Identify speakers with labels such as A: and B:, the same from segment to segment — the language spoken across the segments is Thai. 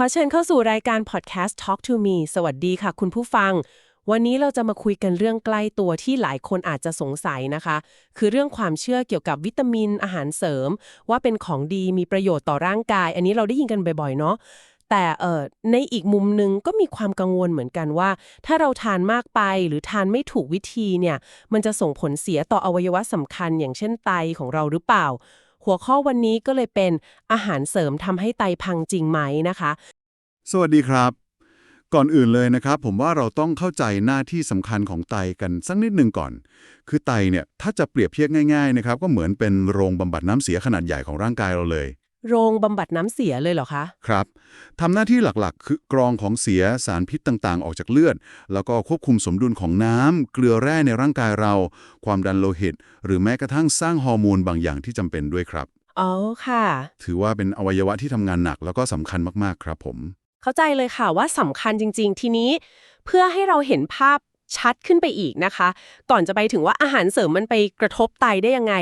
A: ขอเชิญเข้าสู่รายการพอดแคสต์ Talk to Me สวัสดีค่ะ คุณผู้ฟัง วันนี้เราจะมาคุยกันเรื่องใกล้ตัวที่หลายคนอาจจะสงสัยนะคะ คือเรื่องความเชื่อเกี่ยวกับวิตามินอาหารเสริม ว่าเป็นของดีมีประโยชน์ต่อร่างกาย อันนี้เราได้ยินกันบ่อยๆเนาะแต่เออในอีกมุมหนึงก็มีความกังวลเหมือนกันว่า ถ้าเราทานมากไปหรือทานไม่ถูกวิธีเนี่ย มันจะส่งผลเสียต่ออวัยวะสำคัญ อย่างเช่นไตของเราหรือเปล่า หัวข้อวันนี้ก็เลยเป็นอาหารเสริมทำให้ไตพังจริงไหมนะคะ
B: สวัสดีครับ ก่อนอื่นเลยนะครับ ผมว่าเราต้องเข้าใจหน้าที่สำคัญของไตกันสักนิดหนึ่งก่อน คือไตเนี่ยถ้าจะเปรียบเทียบง่าย ๆนะครับ ก็เหมือนเป็นโรงบำบัดน้ำเสียขนาดใหญ่ของร่างกายเราเลย
A: โรงบำบัดน้ำเสียเลยเหรอคะ
B: ครับทำหน้าที่หลักๆ คือกรองของเสียสารพิษต่างๆ ออกจากเลือด แล้วก็ควบคุมสมดุลของน้ำเกลือแร่ในร่างกายเรา ความดันโลหิต หรือแม้กระทั่งสร้างฮอร์โมนบางอย่างที่จำเป็นด้วยครับ
A: อ๋อค่ะ
B: ถือว่าเป็นอวัยวะที่ทำงานหนักแล้วก็สำคัญมากๆ ครับผม
A: เข้าใจเลยค่ะว่าสำคัญจริง ๆ ทีนี้ เพื่อให้เราเห็นภาพ ชัดขึ้นไปอีกนะคะ ก่อนจะไปถึงว่าอาหารเสริมมันไปกระทบไตได้ยังไง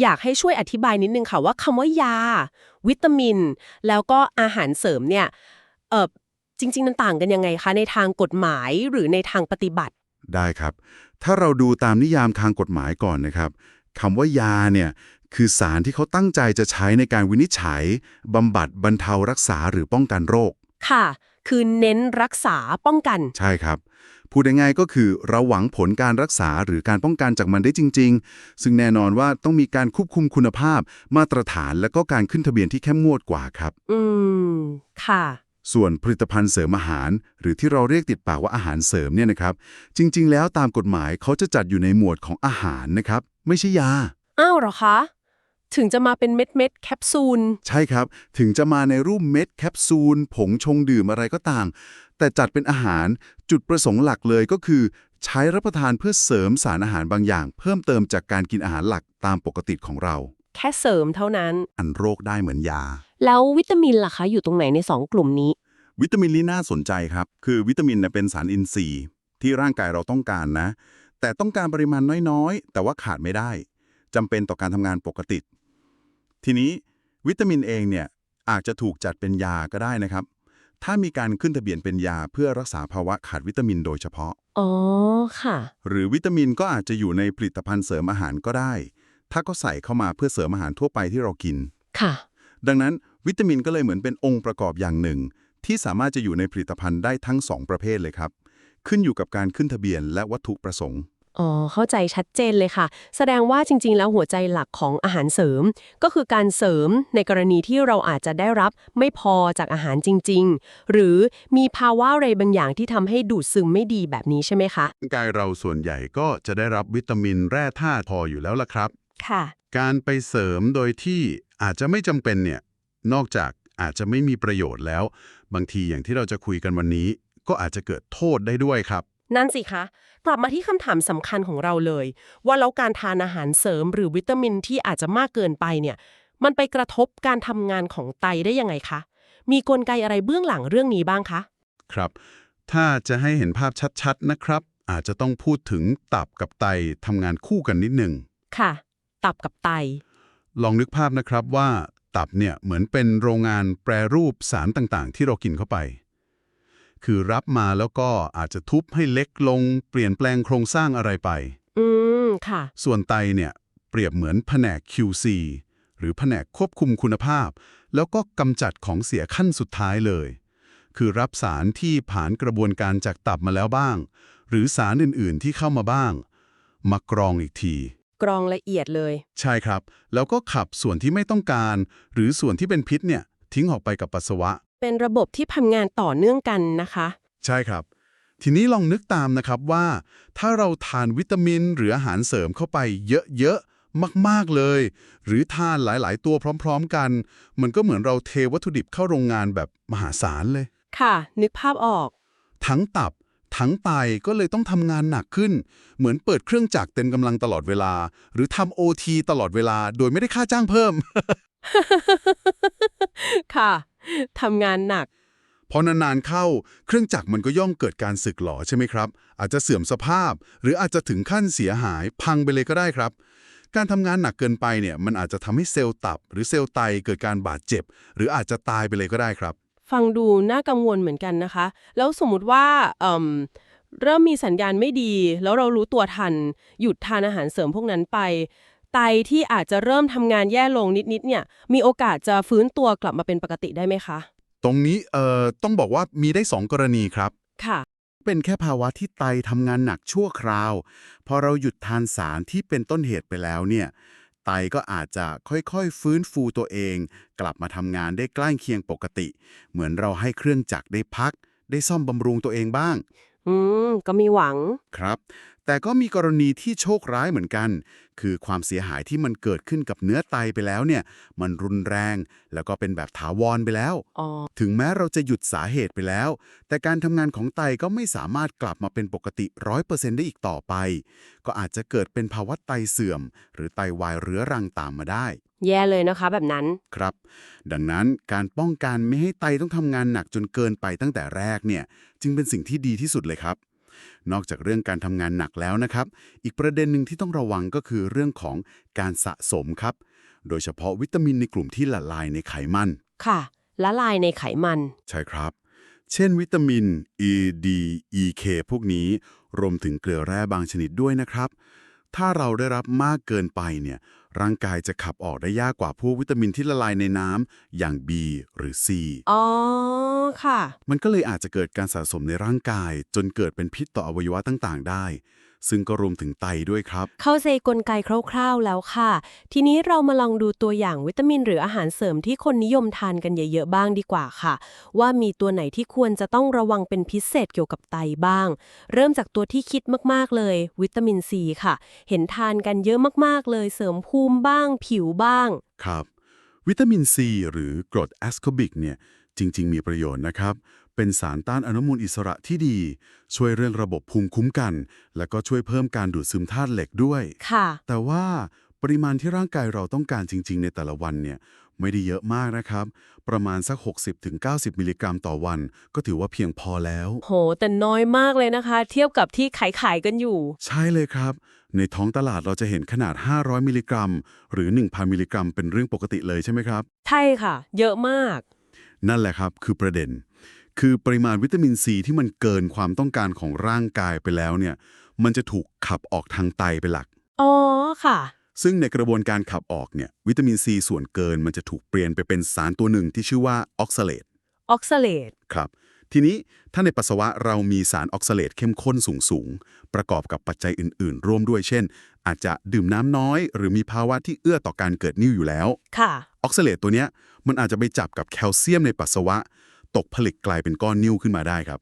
A: อยากให้ช่วยอธิบายนิดนึงค่ะว่าคำว่ายา วิตามิน แล้วก็อาหารเสริมเนี่ยเออจริง ๆ มันต่างกันยังไงคะ ในทางกฎหมายหรือในทางปฏิบัติ
B: ได้ครับ ถ้าเราดูตามนิยามทางกฎหมายก่อนนะครับคำว่ายาเนี่ยคือสารที่เขาตั้งใจจะใช้ในการวินิจฉัยบำบัดบรรเทารักษาหรือป้องกันโรค
A: ค่ะ คือเน้นรักษาป้องกัน
B: ใช่ครับ พูดง่ายๆก็คือเราหวังผลการรักษาหรือการป้องกันจากมันได้จริง ๆ ซึ่งแน่นอนว่าต้องมีการควบคุมคุณภาพ มาตรฐานและก็การขึ้นทะเบียนที่เข้มงวดกว่าครับ
A: อืม ค่ะ
B: ส่วนผลิตภัณฑ์เสริมอาหาร หรือที่เราเรียกติดปากว่าอาหารเสริมเนี่ยนะครับ จริง ๆ แล้วตามกฎหมายเขาจะจัดอยู่ในหมวดของอาหารนะครับ ไม่ใช่ยา
A: อ้าวเหรอคะ ถึงจะมาเป็นเม็ดเม็ดๆแคปซูล
B: ใช่ครับ ถึงจะมาในรูปเม็ดแคปซูล ผงชงดื่มอะไรก็ตาม แต่จัดเป็นอาหารจุดประสงค์หลักเลยก็คือ ใช้รับประทานเพื่อเสริมสารอาหารบางอย่าง เพิ่มเติมจากการกินอาหารหลักตามปกติของเรา
A: แค่เสริมเท่านั้น
B: อันโรคได้เหมือนยา
A: แล้ววิตามินล่ะคะ อยู่ตรงไหนในสองกลุ่มนี้
B: วิตามินนี่น่าสนใจครับ คือวิตามินน่ะเป็นสารอินทรีย์ ที่ร่างกายเราต้องการนะ แต่ต้องการปริมาณน้อยๆ แต่ว่าขาดไม่ได้จำเป็นต่อการทำงานปกติ ทีนี้วิตามินเองเนี่ยอาจจะถูกจัดเป็นยาก็ได้นะครับ ถ้ามีการขึ้นทะเบียนเป็นยาเพื่อรักษาภาวะขาดวิตามินโดยเฉพาะ
A: อ๋อ ค่ะ
B: หรือวิตามินก็อาจจะอยู่ในผลิตภัณฑ์เสริมอาหารก็ได้ ถ้าก็ใส่เข้ามาเพื่อเสริมอาหารทั่วไปที่เรากิน
A: ค่ะ
B: ดังนั้นวิตามินก็เลยเหมือนเป็นองค์ประกอบอย่างหนึ่ง ที่สามารถจะอยู่ในผลิตภัณฑ์ได้ทั้ง 2 ประเภทเลยครับ ขึ้นอยู่กับการขึ้นทะเบียนและวัตถุประสงค์
A: อ๋อ เข้าใจชัดเจนเลยค่ะ แสดงว่าจริง ๆ แล้วหัวใจหลักของอาหารเสริม ก็คือการเสริมในกรณีที่เราอาจจะได้รับไม่พอจากอาหารจริง ๆ หรือมีภาวะอะไรบางอย่างที่ทำให้ดูดซึมไม่ดีแบบนี้ใช่ไหมคะ
B: ร่างกายเราส่วนใหญ่ก็จะได้รับวิตามินแร่ธาตุพออยู่แล้วล่ะครับ
A: ค่ะ
B: การไปเสริมโดยที่อาจจะไม่จำเป็นเนี่ย นอกจากอาจจะไม่มีประโยชน์แล้ว บางทีอย่างที่เราจะคุยกันวันนี้ ก็อาจจะเกิดโทษได้ด้วยครับ
A: นั่นสิคะ กลับมาที่คำถามสำคัญของเราเลย ว่าแล้วการทานอาหารเสริมหรือวิตามินที่อาจจะมากเกินไปเนี่ย มันไปกระทบการทำงานของไตได้ยังไงคะ มีกลไกอะไรเบื้องหลังเรื่องนี้บ้างคะ
B: ครับ ถ้าจะให้เห็นภาพชัดๆนะครับ อาจจะต้องพูดถึงตับกับไตทำงานคู่กันนิดหนึ่ง
A: ค่ะ ตับกับไต
B: ลองนึกภาพนะครับว่าตับเนี่ยเหมือนเป็นโรงงานแปรรูปสารต่างๆ ที่เรากินเข้าไป คือรับมาแล้วก็อาจจะทุบให้เล็กลง เปลี่ยนแปลงโครงสร้างอะไรไป
A: อืม ค่ะ
B: ส่วนไตเนี่ย เปรียบเหมือนแผนก QC หรือแผนกควบคุมคุณภาพ แล้วก็กำจัดของเสียขั้นสุดท้ายเลย คือรับสารที่ผ่านกระบวนการจากตับมาแล้วบ้าง หรือสารอื่นๆที่เข้ามาบ้าง มากรองอีกที
A: กรองละเอียดเลย
B: ใช่ครับ แล้วก็ขับส่วนที่ไม่ต้องการ หรือส่วนที่เป็นพิษเนี่ยทิ้งออกไปกับปัสสาวะ
A: เป็นระบบที่ทำงานต่อเนื่องกันนะคะ
B: ใช่ครับ ทีนี้ลองนึกตามนะครับว่า ถ้าเราทานวิตามินหรืออาหารเสริมเข้าไปเยอะๆ มากๆเลย หรือทานหลายๆ ตัวพร้อมๆกัน มันก็เหมือนเราเทวัตถุดิบเข้าโรงงานแบบมหาศาลเลย
A: ค่ะ นึกภาพออก
B: ทั้งตับ ทั้งไตก็เลยต้องทำงานหนักขึ้น เหมือนเปิดเครื่องจักรเต็มกำลังตลอดเวลา หรือทำโอทีตลอดเวลา โดยไม่ได้ค่าจ้างเพิ่ม
A: ค่ะ ทำงานหนัก
B: พอนานๆเข้า เครื่องจักรมันก็ย่อมเกิดการสึกหรอใช่ไหมครับ อาจจะเสื่อมสภาพ หรืออาจจะถึงขั้นเสียหาย พังไปเลยก็ได้ครับ การทำงานหนักเกินไปเนี่ย มันอาจจะทำให้เซลล์ตับ หรือเซลล์ไตเกิดการบาดเจ็บ หรืออาจจะตายไปเลยก็ได้ครับ
A: ฟังดูน่ากังวลเหมือนกันนะคะ แล้วสมมุติว่าเอิ่มเริ่มมีสัญญาณไม่ดี แล้วเรารู้ตัวทัน หยุดทานอาหารเสริมพวกนั้นไป ไตที่อาจจะเริ่มทำงานแย่ลงนิดๆเนี่ย มีโอกาสจะฟื้นตัวกลับมาเป็นปกติได้ไหมคะ
B: ตรงนี้เอ่อต้องบอกว่ามีได้ 2 กรณีครับ
A: ค่ะ
B: เป็นแค่ภาวะที่ไตทำงานหนักชั่วคราว พอเราหยุดทานสารที่เป็นต้นเหตุไปแล้วเนี่ย ไตก็อาจจะค่อยๆ ฟื้นฟูตัวเอง กลับมาทำงานได้ใกล้เคียงปกติ เหมือนเราให้เครื่องจักรได้พัก ได้ซ่อมบำรุงตัวเองบ้าง
A: อืม ก็มีหวัง
B: ครับ แต่ก็มีกรณีที่โชคร้ายเหมือนกัน คือความเสียหายที่มันเกิดขึ้นกับเนื้อไตไปแล้วเนี่ย มันรุนแรง แล้วก็เป็นแบบถาวรไปแล้ว
A: อ๋อ
B: ถึงแม้เราจะหยุดสาเหตุไปแล้ว แต่การทำงานของไตก็ไม่สามารถกลับมาเป็นปกติ 100%ได้อีกต่อไป ก็อาจจะเกิดเป็นภาวะไตเสื่อม หรือไตวายเรื้อรังตามมาได้
A: แย่เลยนะคะแบบนั้น
B: ครับ ดังนั้นการป้องกันไม่ให้ไตต้องทำงานหนักจนเกินไปตั้งแต่แรกเนี่ย จึงเป็นสิ่งที่ดีที่สุดเลยครับ นอกจากเรื่องการทำงานหนักแล้วนะครับ อีกประเด็นหนึ่งที่ต้องระวังก็คือเรื่องของการสะสมครับ โดยเฉพาะวิตามินในกลุ่มที่ละลายในไขมัน
A: ค่ะ ละลายในไขมัน
B: ใช่ครับ เช่น วิตามิน E D E K พวกนี้ รวมถึงเกลือแร่บางชนิดด้วยนะครับ ถ้าเราได้รับมากเกินไปเนี่ย ร่างกายจะขับออกได้ยากกว่าพวกวิตามินที่ละลายในน้ำอย่าง B หรือ C
A: อ๋อ ค่ะ
B: มันก็เลยอาจจะเกิดการสะสมในร่างกาย จนเกิดเป็นพิษต่ออวัยวะต่างๆ ได้ ซึ่งก็รวมถึงไตด้วยครับ
A: เข้าใจกลไกคร่าวๆแล้วค่ะ ทีนี้เรามาลองดูตัวอย่างวิตามินหรืออาหารเสริมที่คนนิยมทานกันเยอะๆบ้างดีกว่าค่ะ ว่ามีตัวไหนที่ควรจะต้องระวังเป็นพิเศษเกี่ยวกับไตบ้าง เริ่มจากตัวที่คิดมากๆเลย วิตามินซีค่ะ เห็นทานกันเยอะมากๆเลย เสริมภูมิบ้าง ผิวบ้าง
B: ครับ วิตามินซีหรือกรดแอสคอบิกเนี่ยจริง ๆ มีประโยชน์นะครับ เป็นสารต้านอนุมูลอิสระที่ดี ช่วยเรื่องระบบภูมิคุ้มกัน และก็ช่วยเพิ่มการดูดซึมธาตุเหล็กด้วย
A: ค่ะ
B: แต่ว่าปริมาณที่ร่างกายเราต้องการจริง ๆ ในแต่ละวันเนี่ยไม่ได้เยอะมากนะครับ ประมาณสัก 60-90 มิลลิกรัมต่อวัน ก็ถือว่าเพียงพอแล้ว
A: โห แต่น้อยมากเลยนะคะ เทียบกับที่ขายขายๆกันอยู่
B: ใช่เลยครับ ในท้องตลาดเราจะเห็นขนาด 500 มิลลิกรัม หรือ 1,000 มิลลิกรัม เป็นเรื่องปกติเลยใช่ไหมครับ
A: ใช่ค่ะ เยอะมาก
B: นั่นแหละครับคือประเด็น คือปริมาณวิตามินซีที่มันเกินความต้องการของร่างกายไปแล้วเนี่ย มันจะถูกขับออกทางไตเป็นหลัก
A: อ๋อ ค่ะ
B: ซึ่งในกระบวนการขับออกเนี่ย วิตามินซีส่วนเกินมันจะถูกเปลี่ยนไปเป็นสารตัวหนึ่งที่ชื่อว่าออกซาเลต
A: ออกซาเลต
B: ครับ ทีนี้ถ้าในปัสสาวะเรามีสารออกซาเลตเข้มข้นสูงๆประกอบกับปัจจัยอื่น ๆ ร่วมด้วย เช่น อาจจะดื่มน้ำน้อย หรือมีภาวะที่เอื้อต่อการเกิดนิ่วอยู่แล้ว
A: ค่ะ
B: ออกซาเลตตัวเนี้ยมันอาจจะไปจับกับแคลเซียมในปัสสาวะ ตกผลึกกลายเป็นก้อนนิ่วขึ้นมาได้ครับ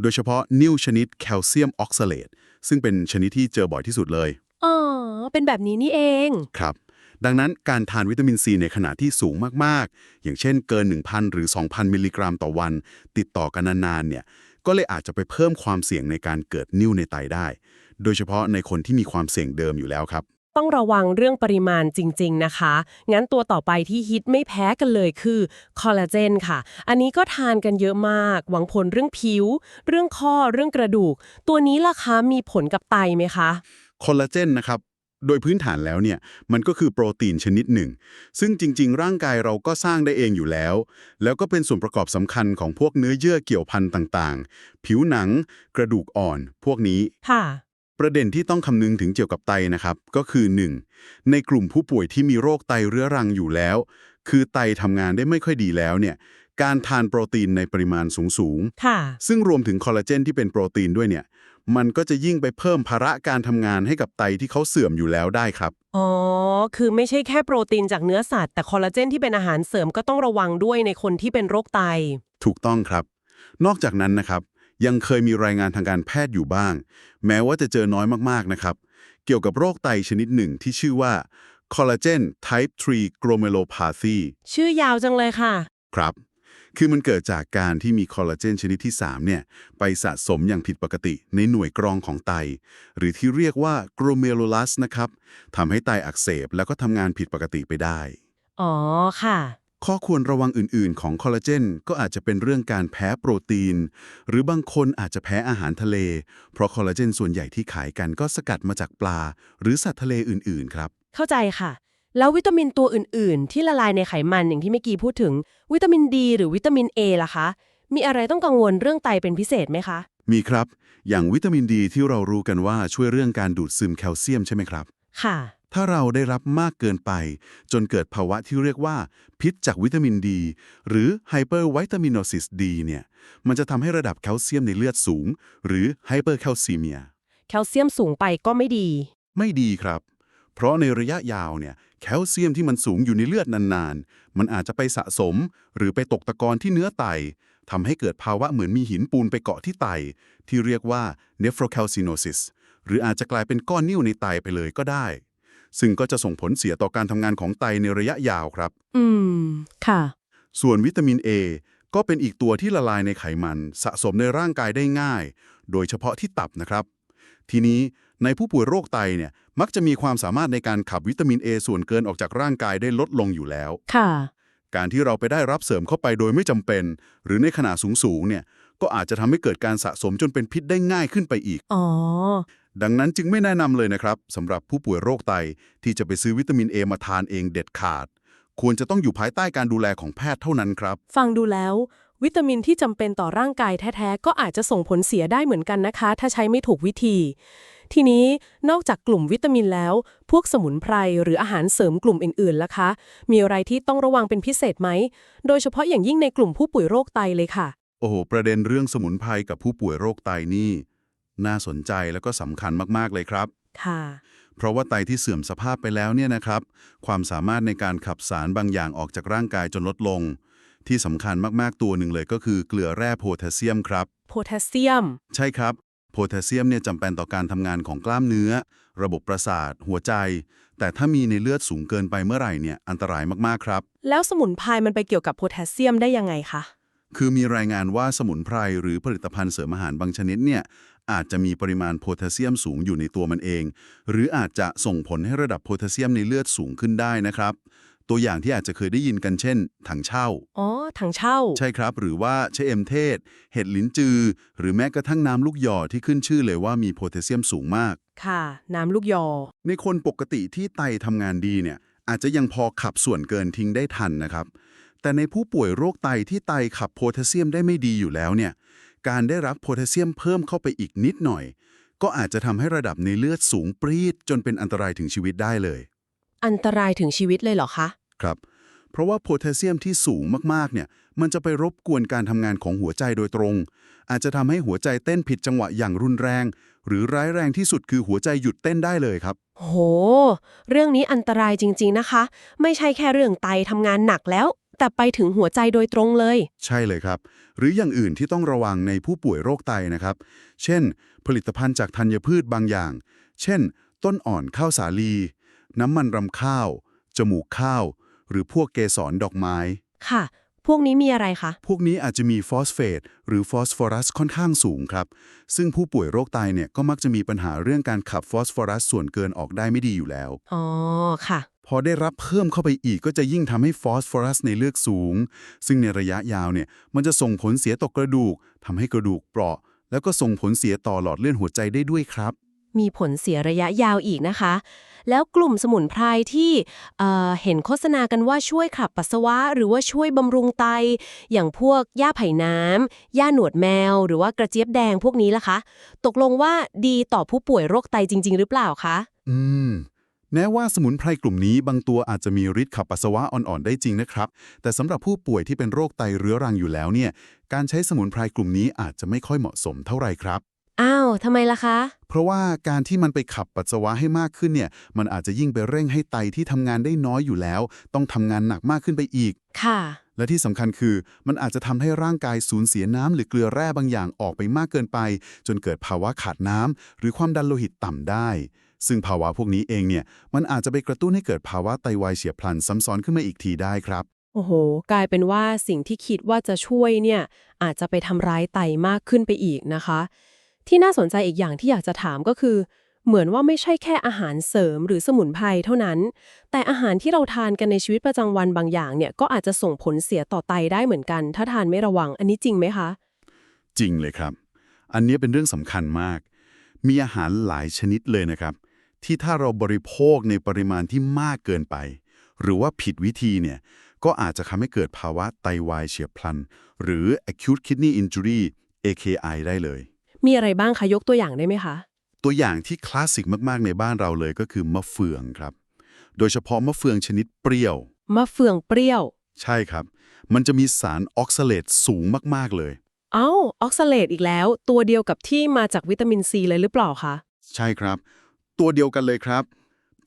B: โดยเฉพาะนิ่วชนิดแคลเซียมออกซาเลตซึ่งเป็นชนิดที่เจอบ่อยที่สุดเลย
A: อ๋อเป็นแบบนี้นี่เอง
B: ครับดังนั้นการทานวิตามินซีในขนาดที่สูงมาก ๆ อย่างเช่นเกิน 1,000 หรือ 2,000 มิลลิกรัมต่อวัน ติดต่อกันนาน ๆ เนี่ย ก็เลยอาจจะไปเพิ่มความเสี่ยงในการเกิดนิ่วในไตได้ โดยเฉพาะในคนที่มีความเสี่ยงเดิมอยู่แล้วครับ
A: ต้องระวังเรื่องปริมาณจริง ๆ นะคะ งั้นตัวต่อไปที่ฮิตไม่แพ้กันเลยคือคอลลาเจนค่ะ อันนี้ก็ทานกันเยอะมาก หวังผลเรื่องผิว เรื่องข้อ เรื่องกระดูก ตัวนี้ล่ะคะมีผลกับไตไหมคะ
B: คอลลาเจนนะครับ โดยพื้นฐานแล้วเนี่ย มันก็คือโปรตีนชนิดหนึ่ง ซึ่งจริง ๆ ร่างกายเราก็สร้างได้เองอยู่แล้ว แล้วก็เป็นส่วนประกอบสำคัญของพวกเนื้อเยื่อเกี่ยวพันต่าง ๆ ผิวหนัง กระดูกอ่อน พวกนี้
A: ค่ะ
B: ประเด็นที่ต้องคำนึงถึงเกี่ยวกับไตนะครับ ก็คือ 1. ในกลุ่มผู้ป่วยที่มีโรคไตเรื้อรังอยู่แล้ว คือไตทำงานได้ไม่ค่อยดีแล้วเนี่ยการทานโปรตีนในปริมาณสูงๆ
A: ค่ะ
B: ซึ่งรวมถึงคอลลาเจนที่เป็นโปรตีนด้วยเนี่ย มันก็จะยิ่งไปเพิ่มภาระการทำงานให้กับไตที่เขาเสื่อมอยู่แล้วได้ครับ
A: อ๋อ คือไม่ใช่แค่โปรตีนจากเนื้อสัตว์ แต่คอลลาเจนที่เป็นอาหารเสริมก็ต้องระวังด้วยในคนที่เป็นโรคไต
B: ถูกต้องครับ นอกจากนั้นนะครับ ยังเคยมีรายงานทางการแพทย์อยู่บ้าง แม้ว่าจะเจอน้อยมากๆนะครับ เกี่ยวกับโรคไตชนิดหนึ่งที่ชื่อว่า collagen type 3 glomerulopathy
A: ชื่อยาวจังเลยค่ะ
B: ครับ คือมันเกิดจากการที่มีคอลลาเจนชนิดที่ 3 เนี่ย ไปสะสมอย่างผิดปกติในหน่วยกรองของไต หรือที่เรียกว่า glomerulus นะครับทำให้ไตอักเสบแล้วก็ทำงานผิดปกติไปได้
A: อ๋อค่ะ
B: ข้อควรระวังอื่น ๆ ของคอลลาเจนก็อาจจะเป็นเรื่องการแพ้โปรตีน หรือบางคนอาจจะแพ้อาหารทะเล เพราะคอลลาเจนส่วนใหญ่ที่ขายกันก็สกัดมาจากปลา หรือสัตว์ทะเลอื่น ๆ ครับ
A: เข้าใจค่ะ แล้ววิตามินตัวอื่น ๆ ที่ละลายในไขมันอย่างที่เมื่อกี้พูดถึง วิตามินดีหรือวิตามิน A ล่ะคะ มีอะไรต้องกังวลเรื่องไตเป็นพิเศษไหมคะ
B: มีครับ อย่างวิตามินดีที่เรารู้กันว่าช่วยเรื่องการดูดซึมแคลเซียมใช่ไหมครับ
A: ค่ะ
B: ถ้าเราได้รับมากเกินไป จนเกิดภาวะที่เรียกว่า พิษจากวิตามินดี หรือไฮเปอร์วิตามิโนซิสดีเนี่ยมันจะทำให้ระดับแคลเซียมในเลือดสูง หรือไฮเปอร์แคลซีเมีย
A: แคลเซียมสูงไปก็ไม่ดี
B: ไม่ดีครับ เพราะในระยะยาวเนี่ยแคลเซียมที่มันสูงอยู่ในเลือดนานๆ มันอาจจะไปสะสม หรือไปตกตะกอนที่เนื้อไตทำให้เกิดภาวะเหมือนมีหินปูนไปเกาะที่ไต ที่เรียกว่า nephrocalcinosis หรืออาจจะกลายเป็นก้อนนิ่วในไตไปเลยก็ได้ ซึ่งก็จะส่งผลเสียต่อการทำงานของไตในระยะยาวครับ
A: อืม ค่ะ
B: ส่วนวิตามิน A ก็เป็นอีกตัวที่ละลายในไขมัน สะสมในร่างกายได้ง่าย โดยเฉพาะที่ตับนะครับ ทีนี้ในผู้ป่วยโรคไตเนี่ยมักจะมีความสามารถในการขับวิตามิน A ส่วนเกินออกจากร่างกายได้ลดลงอยู่แล้ว
A: ค่ะ
B: การที่เราไปได้รับเสริมเข้าไปโดยไม่จำเป็น หรือในขนาดสูงๆเนี่ยก็อาจจะทำให้เกิดการสะสมจนเป็นพิษได้ง่ายขึ้นไปอีก
A: อ๋อ
B: ดังนั้นจึงไม่แนะนำเลยนะครับสำหรับผู้ป่วยโรคไตที่จะไปซื้อวิตามิน A มาทานเองเด็ดขาด ควรจะต้องอยู่ภายใต้การดูแลของแพทย์เท่านั้นครับ
C: ฟังดูแล้ว วิตามินที่จำเป็นต่อร่างกายแท้ๆ ก็อาจจะส่งผลเสียได้เหมือนกันนะคะ ถ้าใช้ไม่ถูกวิธี ทีนี้นอกจากกลุ่มวิตามินแล้ว พวกสมุนไพรหรืออาหารเสริมกลุ่มอื่นๆล่ะคะ มีอะไรที่ต้องระวังเป็นพิเศษไหมโดยเฉพาะอย่างยิ่งในกลุ่มผู้ป่วยโรคไตเลยค่ะ
B: โอ้โหประเด็นเรื่องสมุนไพรกับผู้ป่วยโรคไตนี่ น่าสนใจแล้วก็สำคัญมากๆเลยครับ
C: ค่ะ
B: เพราะว่าไตที่เสื่อมสภาพไปแล้วเนี่ยนะครับ ความสามารถในการขับสารบางอย่างออกจากร่างกายจนลดลง ที่สำคัญมากๆตัวหนึ่งเลยก็คือเกลือแร่โพแทสเซียมครับ
C: โพแทสเซียม
B: ใช่ครับ โพแทสเซียมเนี่ยจำเป็นต่อการทำงานของกล้ามเนื้อ ระบบประสาท หัวใจ แต่ถ้ามีในเลือดสูงเกินไปเมื่อไหร่เนี่ยอันตรายมากๆครับ
C: แล้วสมุนไพรมันไปเกี่ยวกับโพแทสเซียมได้ยังไงคะ
B: คือมีรายงานว่าสมุนไพรหรือผลิตภัณฑ์เสริมอาหารบางชนิดเนี่ย อาจจะมีปริมาณโพแทสเซียมสูงอยู่ในตัวมันเอง หรืออาจจะส่งผลให้ระดับโพแทสเซียมในเลือดสูงขึ้นได้นะครับ ตัวอย่างที่อาจจะเคยได้ยินกันเช่น ถังเช่า
C: อ๋อ ถังเช่า
B: ใช่ครับ หรือว่าชะเอมเทศ เห็ดลิ้นจือ หรือแม้กระทั่งน้ำลูกหยอที่ขึ้นชื่อเลยว่ามีโพแทสเซียมสูงมาก
C: ค่ะ น้ำลูกยอ
B: ในคนปกติที่ไตทำงานดีเนี่ย อาจจะยังพอขับส่วนเกินทิ้งได้ทันนะครับ แต่ในผู้ป่วยโรคไตที่ไตขับโพแทสเซียมได้ไม่ดีอยู่แล้วเนี่ย การได้รับโพแทสเซียมเพิ่มเข้าไปอีกนิดหน่อย ก็อาจจะทำให้ระดับในเลือดสูงปรีดจนเป็นอันตรายถึงชีวิตได้เลย
A: อันตรายถึงชีวิตเลยเหรอคะ
B: ครับ เพราะว่าโพแทสเซียมที่สูงมากๆ เนี่ย มันจะไปรบกวนการทำงานของหัวใจโดยตรง อาจจะทำให้หัวใจเต้นผิดจังหวะอย่างรุนแรง หรือร้ายแรงที่สุดคือหัวใจหยุดเต้นได้เลยครับ
A: โห เรื่องนี้อันตรายจริง ๆ นะคะ ไม่ใช่แค่เรื่องไตทำงานหนักแล้ว แต่ไปถึงหัวใจโดยตรงเลย
B: ใช่เลยครับ หรืออย่างอื่นที่ต้องระวังในผู้ป่วยโรคไตนะครับ เช่น ผลิตภัณฑ์จากธัญพืชบางอย่าง เช่น ต้นอ่อนข้าวสาลี น้ำมันรำข้าว จมูกข้าว หรือพวกเกสรดอกไม้
A: ค่ะ พวกนี้มีอะไรคะ
B: พวกนี้อาจจะมีฟอสเฟตหรือฟอสฟอรัสค่อนข้างสูงครับ ซึ่งผู้ป่วยโรคไตเนี่ยก็มักจะมีปัญหาเรื่องการขับฟอสฟอรัสส่วนเกินออกได้ไม่ดีอยู่แล้ว
A: อ๋อ ค่ะ
B: พอได้รับเพิ่มเข้าไปอีกก็จะยิ่งทำให้ฟอสฟอรัสในเลือดสูง ซึ่งในระยะยาวเนี่ยมันจะส่งผลเสียต่อกระดูกทำให้กระดูกเปราะ แล้วก็ส่งผลเสียต่อหลอดเลือดหัวใจได้ด้วยครับ
A: มีผลเสียระยะยาวอีกนะคะ แล้วกลุ่มสมุนไพรที่เอ่อเห็นโฆษณากันว่าช่วยขับปัสสาวะ หรือว่าช่วยบำรุงไต อย่างพวกหญ้าไผ่น้ำหญ้าหนวดแมว หรือว่ากระเจี๊ยบแดงพวกนี้ล่ะคะ ตกลงว่าดีต่อผู้ป่วยโรคไตจริง ๆ หรือเปล่าคะ
B: อืม แม้ว่าสมุนไพรกลุ่มนี้บางตัวอาจจะมีฤทธิ์ขับปัสสาวะอ่อนๆได้จริงนะครับ แต่สำหรับผู้ป่วยที่เป็นโรคไตเรื้อรังอยู่แล้วเนี่ย การใช้สมุนไพรกลุ่มนี้อาจจะไม่ค่อยเหมาะสมเท่าไหร่ครับ
A: อ้าวทำไมล่ะคะ
B: เพราะว่าการที่มันไปขับปัสสาวะให้มากขึ้นเนี่ย มันอาจจะยิ่งไปเร่งให้ไตที่ทำงานได้น้อยอยู่แล้ว ต้องทำงานหนักมากขึ้นไปอีก
A: ค่ะ
B: และที่สำคัญคือ มันอาจจะทำให้ร่างกายสูญเสียน้ำหรือเกลือแร่บางอย่างออกไปมากเกินไป จนเกิดภาวะขาดน้ำหรือความดันโลหิตต่ำได้ ซึ่งภาวะพวกนี้เองเนี่ยมันอาจจะไปกระตุ้นให้เกิดภาวะไตวายเฉียบพลันซ้ำซ้อนขึ้นมาอีกทีได้ครับ
C: โอ้โห กลายเป็นว่าสิ่งที่คิดว่าจะช่วยเนี่ยอาจจะไปทำร้ายไตมากขึ้นไปอีกนะคะ ที่น่าสนใจอีกอย่างที่อยากจะถามก็คือ เหมือนว่าไม่ใช่แค่อาหารเสริมหรือสมุนไพรเท่านั้น แต่อาหารที่เราทานกันในชีวิตประจำวันบางอย่างเนี่ยก็อาจจะส่งผลเสียต่อไตได้เหมือนกัน ถ้าทานไม่ระวังอันนี้จริงไหมคะ
B: จริงเลยครับ อันนี้เป็นเรื่องสำคัญมาก มีอาหารหลายชนิดเลยนะครับ ที่ถ้าเราบริโภคในปริมาณที่มากเกินไป หรือว่าผิดวิธีเนี่ยก็อาจจะทำให้เกิดภาวะไตวายเฉียบพลัน หรือ acute kidney injury AKI ได้เลย
C: มีอะไรบ้างคะยกตัวอย่างได้ไหมคะ
B: ตัวอย่างที่คลาสสิกมากๆในบ้านเราเลยก็คือมะเฟืองครับ โดยเฉพาะมะเฟืองชนิดเปรี้ยว
C: มะเฟืองเปรี้ยว
B: ใช่ครับ มันจะมีสารออกซาเลตสูงมากๆเลย
C: เอ้า ออกซาเลตอีกแล้ว ตัวเดียวกับที่มาจากวิตามินซีเลยหรือเปล่าคะ
B: ใช่ครับ ตัวเดียวกันเลยครับ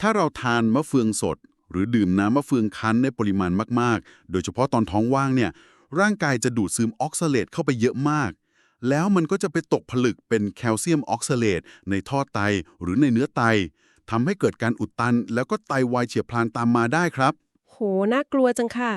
B: ถ้าเราทานมะเฟืองสด หรือดื่มน้ำมะเฟืองคั้นในปริมาณมากๆ โดยเฉพาะตอนท้องว่างเนี่ย ร่างกายจะดูดซึมออกซาเลตเข้าไปเยอะมาก แล้วมันก็จะไปตกผลึกเป็นแคลเซียมออกซาเลตในท่อไตหรือในเนื้อไตทำให้เกิดการอุดตัน แล้วก็ไตวายเฉียบพลันตามมาได้ครับ
C: โห น่ากลัวจังค่ะ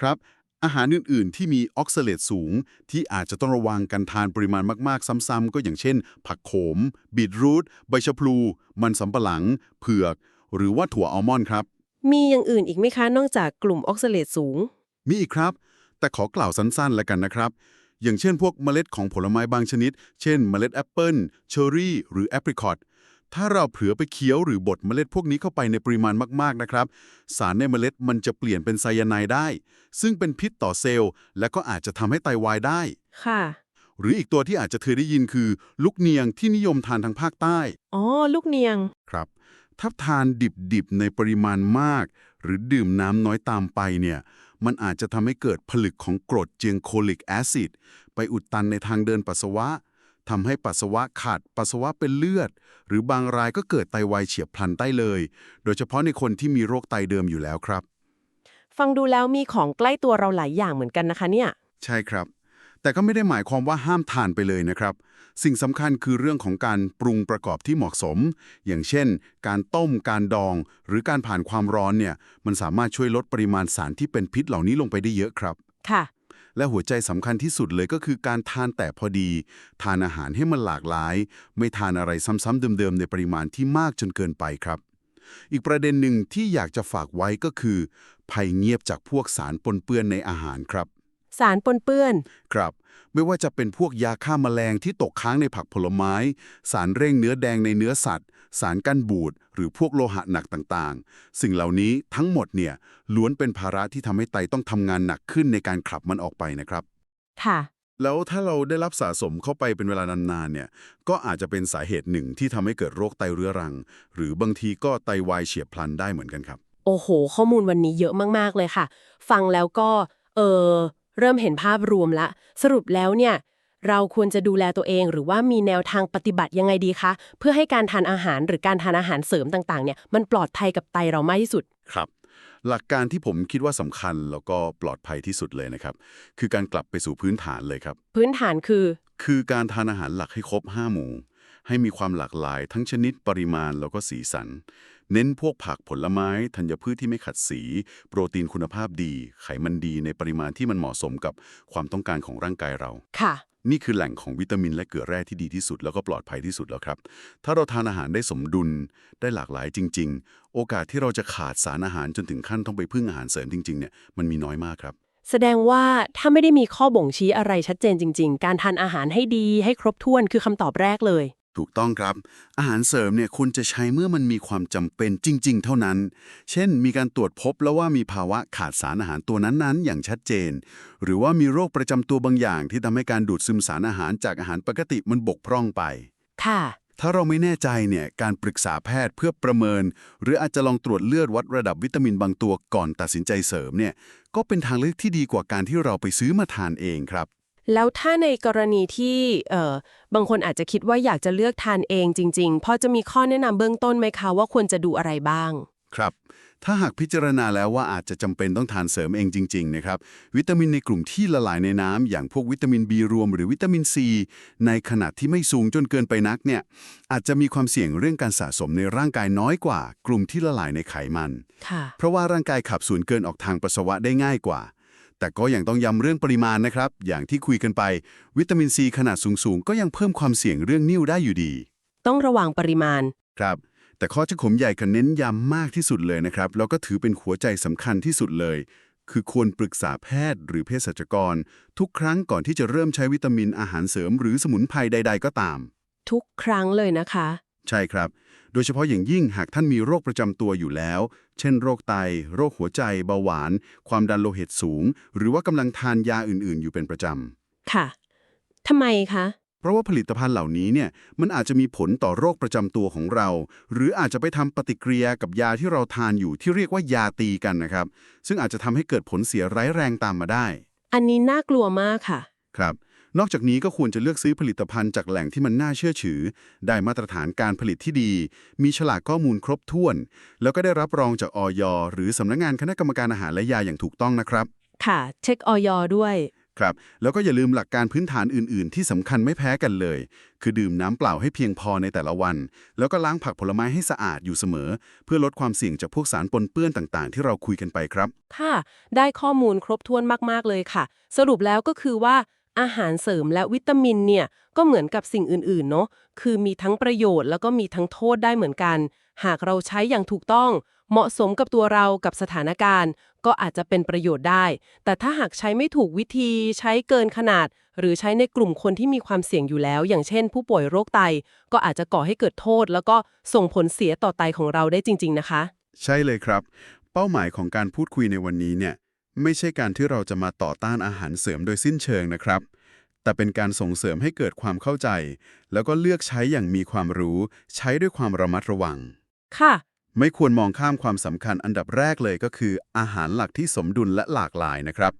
B: ครับ อาหารอื่น ๆ ที่มีออกซาเลตสูง ที่อาจจะต้องระวังการทานปริมาณมาก ๆ ซ้ำ ๆ ก็อย่างเช่น ผักโขม บีทรูท ใบชะพลู มันสำปะหลัง เผือก หรือว่าถั่วอัลมอนด์ครับ
C: มีอย่างอื่นอีกไหมคะ นอกจากกลุ่มออกซาเลตสูง
B: มีอีกครับ แต่ขอกล่าวสั้น ๆ แล้วกันนะครับ อย่างเช่น พวกเมล็ดของผลไม้บางชนิด เช่น เมล็ดแอปเปิลเชอร์รี่ หรือแอปริคอต ถ้าเราเผลอไปเคี้ยวหรือบดเมล็ดพวกนี้เข้าไปในปริมาณมาก ๆ นะครับ สารในเมล็ดมันจะเปลี่ยนเป็นไซยาไนด์ได้ ซึ่งเป็นพิษต่อเซลล์ และก็อาจจะทำให้ไตวายได้
C: ค่ะ
B: หรืออีกตัวที่อาจจะเคยได้ยินคือ ลูกเนียงที่นิยมทานทางภาคใต้
C: อ๋อ ลูกเนียง
B: ครับ ถ้าทานดิบ ๆ ในปริมาณมาก หรือดื่มน้ำน้อยตามไปเนี่ย มันอาจจะทำให้เกิดผลึกของกรดเจียงโคลิกแอซิดไปอุดตันในทางเดินปัสสาวะ ทำให้ปัสสาวะขาดปัสสาวะเป็นเลือด หรือบางรายก็เกิดไตวายเฉียบพลันได้เลย โดยเฉพาะในคนที่มีโรคไตเดิมอยู่แล้วครับ
A: ฟังดูแล้วมีของใกล้ตัวเราหลายอย่างเหมือนกันนะคะเนี่ย
B: ใช่ครับ แต่ก็ไม่ได้หมายความว่าห้ามทานไปเลยนะครับ สิ่งสำคัญคือเรื่องของการปรุงประกอบที่เหมาะสม อย่างเช่น การต้ม การดอง หรือการผ่านความร้อนเนี่ย มันสามารถช่วยลดปริมาณสารที่เป็นพิษเหล่านี้ลงไปได้เยอะครับ
A: ค่ะ
B: และหัวใจสำคัญที่สุดเลยก็คือการทานแต่พอดี ทานอาหารให้มันหลากหลาย ไม่ทานอะไรซ้ำๆเดิมๆ ในปริมาณที่มากจนเกินไปครับ อีกประเด็นหนึ่งที่อยากจะฝากไว้ก็คือ ภัยเงียบจากพวกสารปนเปื้อนในอาหารครับ
A: สารปนเปื้อน
B: ครับ ไม่ว่าจะเป็นพวกยาฆ่าแมลงที่ตกค้างในผักผลไม้ สารเร่งเนื้อแดงในเนื้อสัตว์ สารกั้นบูด หรือพวกโลหะหนักต่างๆ สิ่งเหล่านี้ทั้งหมดเนี่ยล้วนเป็นภาระที่ทำให้ไตต้องทำงานหนักขึ้นในการขับมันออกไปนะครับ
A: ค่ะ
B: แล้วถ้าเราได้รับสะสมเข้าไปเป็นเวลานานๆเนี่ยก็อาจจะเป็นสาเหตุหนึ่งที่ทำให้เกิดโรคไตเรื้อรัง หรือบางทีก็ไตวายเฉียบพลันได้เหมือนกันครับ
A: โอ้โห ข้อมูลวันนี้เยอะมากๆเลยค่ะ ฟังแล้วก็ เออ เริ่มเห็นภาพรวมละ สรุปแล้วเนี่ยเราควรจะดูแลตัวเอง หรือว่ามีแนวทางปฏิบัติยังไงดีคะ เพื่อให้การทานอาหารหรือการทานอาหารเสริมต่างๆเนี่ยมันปลอดภัยกับไตเรามากที่สุด
B: ครับ หลักการที่ผมคิดว่าสำคัญแล้วก็ปลอดภัยที่สุดเลยนะครับ คือการกลับไปสู่พื้นฐานเลยครับ
A: พื้นฐานคือ
B: คือการทานอาหารหลักให้ครบ5หมู่ให้มีความหลากหลาย ทั้งชนิดปริมาณแล้วก็สีสัน เน้นพวกผักผลไม้ธัญพืชที่ไม่ขัดสี โปรตีนคุณภาพดี ไขมันดีในปริมาณที่มันเหมาะสมกับความต้องการของร่างกายเรา
A: ค่ะ
B: นี่คือแหล่งของวิตามินและเกลือแร่ที่ดีที่สุดแล้วก็ปลอดภัยที่สุดแล้วครับ ถ้าเราทานอาหารได้สมดุลได้หลากหลายจริง ๆ โอกาสที่เราจะขาดสารอาหารจนถึงขั้นต้องไปพึ่งอาหารเสริมจริงๆเนี่ยมันมีน้อยมากครับ
A: แสดงว่าถ้าไม่ได้มีข้อบ่งชี้อะไรชัดเจนจริง ๆ การทานอาหารให้ดีให้ครบถ้วนคือคำตอบแรกเลย
B: ถูกต้องครับ อาหารเสริมเนี่ยควรจะใช้เมื่อมันมีความจำเป็นจริง ๆ เท่านั้น เช่น มีการตรวจพบแล้วว่ามีภาวะขาดสารอาหารตัวนั้นๆ อย่างชัดเจน หรือว่ามีโรคประจำตัวบางอย่าง ที่ทำให้การดูดซึมสารอาหารจากอาหารปกติมันบกพร่องไป
A: ค่ะ
B: ถ้าเราไม่แน่ใจเนี่ยการปรึกษาแพทย์เพื่อประเมิน หรืออาจจะลองตรวจเลือดวัดระดับวิตามินบางตัวก่อนตัดสินใจเสริมเนี่ยก็เป็นทางเลือกที่ดีกว่าการที่เราไปซื้อมาทานเองครับ
A: แล้วถ้าในกรณีที่เอ่อบางคนอาจจะคิดว่าอยากจะเลือกทานเองจริงๆพอจะมีข้อแนะนำเบื้องต้นไหมคะว่าควรจะดูอะไรบ้าง
B: ครับ ถ้าหากพิจารณาแล้วว่าอาจจะจำเป็นต้องทานเสริมเองจริงๆนะครับ วิตามินในกลุ่มที่ละลายในน้ำอย่างพวกวิตามิน B รวมหรือวิตามิน C ในขนาดที่ไม่สูงจนเกินไปนักเนี่ยอาจจะมีความเสี่ยงเรื่องการสะสมในร่างกายน้อยกว่า กลุ่มที่ละลายในไขมัน
A: ค่ะ
B: เพราะว่าร่างกายขับสูญเกินออกทางปัสสาวะได้ง่ายกว่า แต่ก็ยังต้องย้ำเรื่องปริมาณนะครับ อย่างที่คุยกันไป วิตามินซีขนาดสูงๆ ก็ยังเพิ่มความเสี่ยงเรื่องนิ่วได้อยู่ดี
A: ต้องระวังปริมาณ
B: ครับ แต่ข้อที่ผมใหญ่กันเน้นย้ำมากที่สุดเลยนะครับ แล้วก็ถือเป็นหัวใจสำคัญที่สุดเลย คือควรปรึกษาแพทย์หรือเภสัชกร ทุกครั้งก่อนที่จะเริ่มใช้วิตามินอาหารเสริม หรือสมุนไพรใด ๆ ก็ตาม
A: ทุกครั้งเลยนะคะ
B: ใช่ครับ โดยเฉพาะอย่างยิ่งหากท่านมีโรคประจำตัวอยู่แล้ว เช่นโรคไต โรคหัวใจ เบาหวาน ความดันโลหิตสูง หรือว่ากำลังทานยาอื่นๆ อยู่เป็นประจำ
C: ค่ะ ทำไมคะ
B: เพราะว่าผลิตภัณฑ์เหล่านี้เนี่ย มันอาจจะมีผลต่อโรคประจำตัวของเรา หรืออาจจะไปทำปฏิกิริยากับยาที่เราทานอยู่ที่เรียกว่ายาตีกันนะครับ ซึ่งอาจจะทำให้เกิดผลเสียร้ายแรงตามมาได้
C: อันนี้น่ากลัวมากค่ะ
B: ครับ นอกจากนี้ก็ควรจะเลือกซื้อผลิตภัณฑ์จากแหล่งที่มันน่าเชื่อถือ ได้มาตรฐานการผลิตที่ดี มีฉลากข้อมูลครบถ้วน แล้วก็ได้รับรองจากออยหรือสำนักงานคณะกรรมการอาหารและยาอย่างถูกต้องนะครับ
C: ค่ะ เช็คออยด้วย
B: ครับแล้วก็อย่าลืมหลักการพื้นฐานอื่น ๆ ที่สำคัญไม่แพ้กันเลย คือดื่มน้ำเปล่าให้เพียงพอในแต่ละวัน แล้วก็ล้างผักผลไม้ให้สะอาดอยู่เสมอ เพื่อลดความเสี่ยงจากพวกสารปนเปื้อนต่าง ๆ ที่เราคุยกันไปครับ
C: ค่ะ ได้ข้อมูลครบถ้วนมาก ๆ เลยค่ะ สรุปแล้วก็คือว่า อาหารเสริมและวิตามินเนี่ยก็เหมือนกับสิ่งอื่นๆเนาะคือมีทั้งประโยชน์แล้วก็มีทั้งโทษได้เหมือนกัน หากเราใช้อย่างถูกต้อง เหมาะสมกับตัวเรากับสถานการณ์ ก็อาจจะเป็นประโยชน์ได้ แต่ถ้าหากใช้ไม่ถูกวิธี ใช้เกินขนาด หรือใช้ในกลุ่มคนที่มีความเสี่ยงอยู่แล้ว อย่างเช่น ผู้ป่วยโรคไต ก็อาจจะก่อให้เกิดโทษ แล้วก็ส่งผลเสียต่อไตของเราได้จริง ๆ นะคะ
B: ใช่เลยครับ เป้าหมายของการพูดคุยในวันนี้เนี่ย ไม่ใช่การที่เราจะมาต่อต้านอาหารเสริมโดยสิ้นเชิงนะครับ แต่เป็นการส่งเสริมให้เกิดความเข้าใจ แล้วก็เลือกใช้อย่างมีความรู้ ใช้ด้วยความระมัดระวัง
C: ค่ะ
B: ไม่ควรมองข้ามความสำคัญอันดับแรกเลยก็คือ อาหารหลักที่สมดุลและหลากหลายนะครับ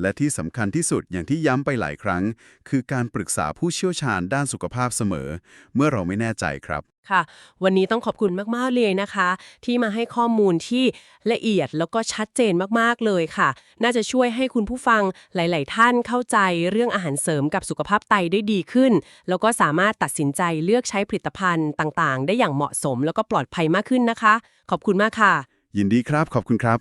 B: และที่สำคัญที่สุดอย่างที่ย้ำไปหลายครั้ง คือการปรึกษาผู้เชี่ยวชาญด้านสุขภาพเสมอ เมื่อเราไม่แน่ใจครับ
A: ค่ะ วันนี้ต้องขอบคุณมาก ๆ เลยนะคะ ที่มาให้ข้อมูลที่ละเอียดแล้วก็ชัดเจนมาก ๆ เลยค่ะ น่าจะช่วยให้คุณผู้ฟังหลาย ๆ ท่านเข้าใจเรื่องอาหารเสริมกับสุขภาพไตได้ดีขึ้น แล้วก็สามารถตัดสินใจเลือกใช้ผลิตภัณฑ์ต่าง ๆ ได้อย่างเหมาะสม แล้วก็ปลอดภัยมากขึ้นนะคะ ขอบคุณมากค่ะ
B: ยินดีครับ ขอบคุณครับ